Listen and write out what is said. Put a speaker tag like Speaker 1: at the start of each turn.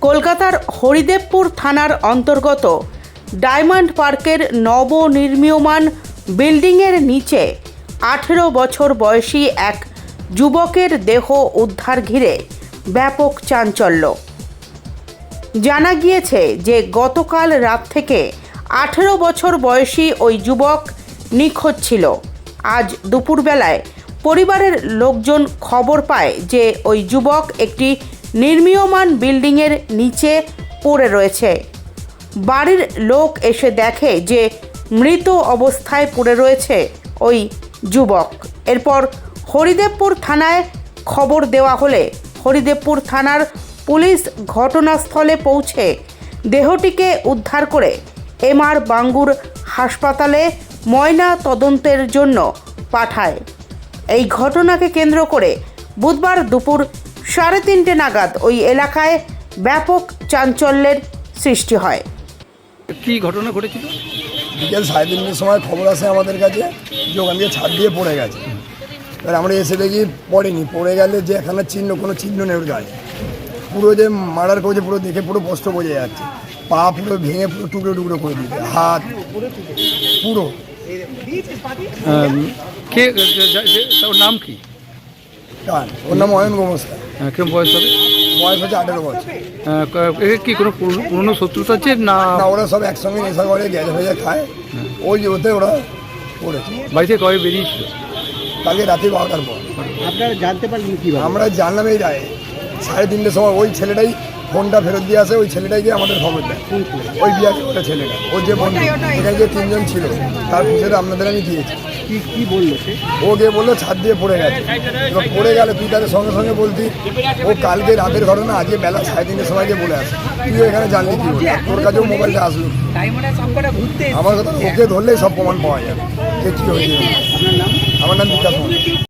Speaker 1: কলকাতার হরিদেবপুর থানার অন্তর্গত ডায়মন্ড পার্কের নবনির্মীয়মান বিল্ডিংয়ের নিচে আঠেরো বছর বয়সী এক যুবকের দেহ উদ্ধার ঘিরে ব্যাপক চাঞ্চল্য। জানা গিয়েছে যে গতকাল রাত থেকে আঠেরো বছর বয়সী ওই যুবক নিখোঁজ ছিল। আজ দুপুরবেলায় পরিবারের লোকজন খবর পায় যে ওই যুবক একটি নির্মীয়মান বিল্ডিংয়ের নিচে পড়ে রয়েছে। বাড়ির লোক এসে দেখে যে মৃত অবস্থায় পড়ে রয়েছে ওই যুবক। এরপর হরিদেবপুর থানায় খবর দেওয়া হলে হরিদেবপুর থানার পুলিশ ঘটনাস্থলে পৌঁছে দেহটিকে উদ্ধার করে এমআর বাঙ্গুর হাসপাতালে ময়না তদন্তের জন্য পাঠায়। এই ঘটনাকে কেন্দ্র করে বুধবার দুপুর সাড়ে তিনটে নাগাদ ওই এলাকায় ব্যাপক চাঞ্চল্যের সৃষ্টি হয়।
Speaker 2: কি ঘটনা ঘটেছিল?
Speaker 3: বিকেল সাড়ে তিনটের সময় খবর আসে আমাদের কাছে যে ওখান দিয়ে ছাদ দিয়ে পড়ে গেছে। এবার আমরা এসে দেখি পড়েনি। পড়ে গেলে যে এখানে চিহ্ন কোনো চিহ্ন নেই ওর গায়ে। পুরো যে মার্ডার করেছে পুরো দেখে পুরো স্পষ্ট বোঝা যাচ্ছে। পা পুরো ভেঙে পুরো টুকরো টুকরো করে দিয়েছে। হাত পুরো।
Speaker 2: কে নাম কি?
Speaker 3: কান ওর নাম অয়ন গোমস্তা
Speaker 2: আহ, কিরম বয়স হবে?
Speaker 3: বয়স হচ্ছে আঠেরো বছর।
Speaker 2: আহ, ক- এ কি কোনো পুরনো- পুরনো শত্রুতা আছে না?
Speaker 3: না ওরা সব একসঙ্গে নেশা করে ফেজে খায়। ওই যে ওতে ওরা করেছে
Speaker 2: কবে বেরিয়েছিল?
Speaker 3: কালকে রাতে বারোটার পর।
Speaker 4: আপনারা জানতে পারলেন কীভাবে?
Speaker 3: আমরা জানলাম এই রায়। সাড়ে তিনটের সময় ওই ছেলেটাই ফোনটা ফেরত দিয়ে আসে ওই ছেলেটাই গিয়ে আমাদের খবর দেয়। ওই বিয়াকে ওটা ছেলেটা ওই যে বন্ধু এখানে যে তিনজন ছিল তার পিছনে আপনাদের আমি দিয়েছি।
Speaker 4: কি কি বলল
Speaker 3: ও গিয়ে বলল ছাদ দিয়ে পড়ে গেছে। এবার পড়ে গেলে তুই তাদের সঙ্গে সঙ্গে বলতি ও কালকে রাতের ঘটনা আজকে বেলা সাড়ে তিনটের সময় গিয়ে বলে আসে। তুই এখানে জানলি কি বলে তোর কাছেও মোবাইলটা আসলো। আমার কথা ওকে ধরলেই সব প্রমাণ পাওয়া যাবে। যে কী হয়েছে। আমার নাম বিকাশ।